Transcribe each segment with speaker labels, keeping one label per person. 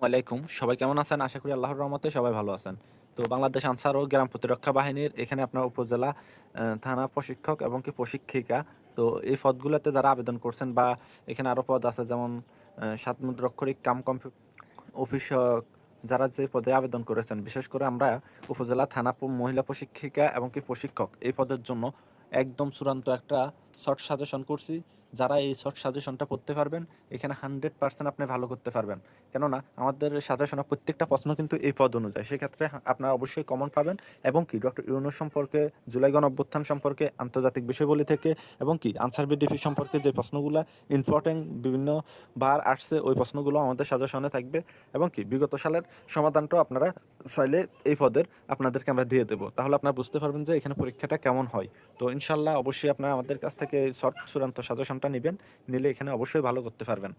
Speaker 1: ওয়ালাইকুম সবাই কেমন আছেন? আশা করি আল্লাহর রহমতে সবাই ভালো আছেন। তো বাংলাদেশ আনসার ও গ্রাম প্রতিরক্ষা বাহিনীর এখানে আপনার উপজেলা থানা প্রশিক্ষক এবং কি প্রশিক্ষিকা। তো এই পদগুলোতে যারা আবেদন করছেন বা এখানে আরও পদ আছে যেমন আহ, সাতমুদ্রক্ষরিক কাম কম্পিউ অফিসক যারা যে পদে আবেদন করেছেন বিশেষ করে আমরা উপজেলা থানা মহিলা প্রশিক্ষিকা এবং কি প্রশিক্ষক এই পদের জন্য একদম চূড়ান্ত একটা শর্ট সাজেশন করছি। যারা এই শর্ট সাজেশনটা পড়তে পারবেন, এখানে হান্ড্রেড পার্সেন্ট আপনি ভালো করতে পারবেন। কেননা, আমাদের সাজেশনের প্রত্যেকটা প্রশ্ন কিন্তু এই পদ অনুযায়ী। সেক্ষেত্রে আপনারা অবশ্যই কমন পাবেন এবং কি ডক্টর ইউনো সম্পর্কে জুলাই গণ অভ্যুত্থান সম্পর্কে, আন্তর্জাতিক বিষয়বলী থেকে এবং কি আনসার বিডিপি সম্পর্কে যে প্রশ্নগুলো ইম্পর্টেন্ট বিভিন্ন বার আসছে, ওই প্রশ্নগুলো আমাদের সাজেশনে থাকবে এবং কি, বিগত সালের সমাধানটাও আপনারা চাইলে এই পদের আপনাদেরকে আমরা দিয়ে দেবো। তাহলে আপনারা বুঝতে পারবেন যে এখানে পরীক্ষাটা কেমন হয়। তো ইনশাল্লাহ অবশ্যই আপনারা আমাদের কাছ থেকে শর্ট চূড়ান্ত সাজেশনটা নেবেন, নিলে এখানে অবশ্যই ভালো করতে পারবেন।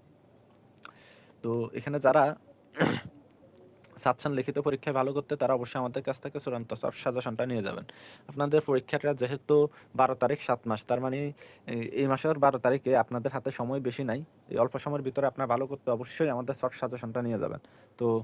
Speaker 1: তো এখানে যারা চাচ্ছেন লিখিত পরীক্ষায় ভালো করতে, তারা অবশ্যই আমাদের কাছ থেকে চূড়ান্ত সাজেশনটা নিয়ে যাবেন। আপনাদের পরীক্ষাটা যেহেতু বারো তারিখ সাত মাস, তার মানে এই- এই মাসের বারো তারিখে আপনাদের হাতে সময় বেশি নাই, এই অল্প সময়ের ভিতরে আপনার ভালো করতে অবশ্যই আমাদের শর্ট সাজেশনটা নিয়ে যাবেন। তো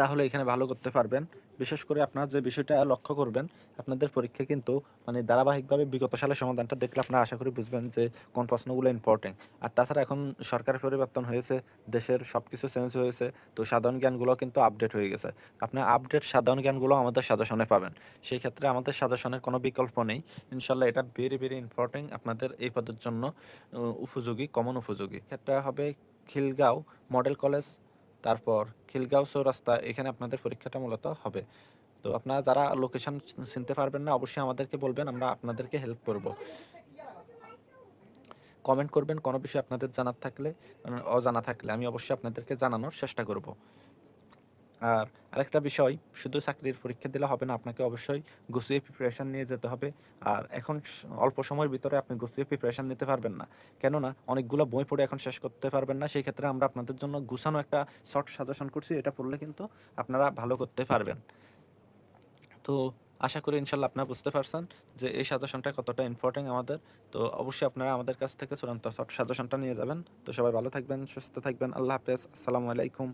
Speaker 1: তাহলে এখানে ভালো করতে পারবেন। বিশেষ করে আপনার যে বিষয়টা লক্ষ্য করবেন, আপনাদের পরীক্ষা কিন্তু মানে ধারাবাহিকভাবে বিগত সালের সমাধানটা দেখলে আপনারা আশা করি বুঝবেন যে কোন প্রশ্নগুলো ইম্পর্টেন্ট আর তাছাড়া এখন সরকারের পরিবর্তন হয়েছে, দেশের সব কিছু চেঞ্জ হয়েছে, তো সাধারণ জ্ঞানগুলো কিন্তু আপডেট হয়ে গেছে। আপনি আপডেট সাধারণ জ্ঞানগুলো আমাদের সাজেশনে পাবেন। সেই ক্ষেত্রে আমাদের সাজেশনের কোনো বিকল্প নেই। ইনশাল্লাহ এটা ভেরি ভেরি ইম্পর্টেন্ট আপনাদের এই পদের জন্য উপযোগী কমন উপযোগী। ক্ষেত্রে হবে খিলগাঁও মডেল কলেজ তারপর খিলগাঁও চৌরাস্তা এখানে আপনাদের পরীক্ষাটা মূলত হবে। তো আপনারা যারা লোকেশন চিনতে পারবেন না, অবশ্যই আমাদেরকে বলবেন, আমরা আপনাদেরকে হেল্প করব। কমেন্ট করবেন, কোনো বিষয়ে আপনাদের জানার থাকলে, অজানা থাকলে, আমি অবশ্যই আপনাদেরকে জানানোর চেষ্টা করব। আর আরেকটা বিষয়, শুধু চাকরির পরীক্ষা দিলে হবে না, আপনাকে অবশ্যই গুছিয়ে প্রিপারেশান নিয়ে যেতে হবে। আর এখন অল্প সময়ের ভিতরে আপনি গুছিয়ে প্রিপারেশান নিতে পারবেন না। কেননা অনেকগুলো বই পড়ে এখন শেষ করতে পারবেন না, সেই ক্ষেত্রে আমরা আপনাদের জন্য গুছানো একটা শর্ট সাজেশন করছি, এটা পড়লে কিন্তু আপনারা ভালো করতে পারবেন। তো আশা করি ইনশাল্লাহ আপনারা বুঝতে পারছেন যে এই সাজেশনটা কতটা ইম্পর্টেন্ট আমাদের। তো অবশ্যই আপনারা আমাদের কাছ থেকে চূড়ান্ত শর্ট সাজেশনটা নিয়ে যাবেন। তো সবাই ভালো থাকবেন, সুস্থ থাকবেন, আল্লাহ হাফেজ, আসসালামু আলাইকুম।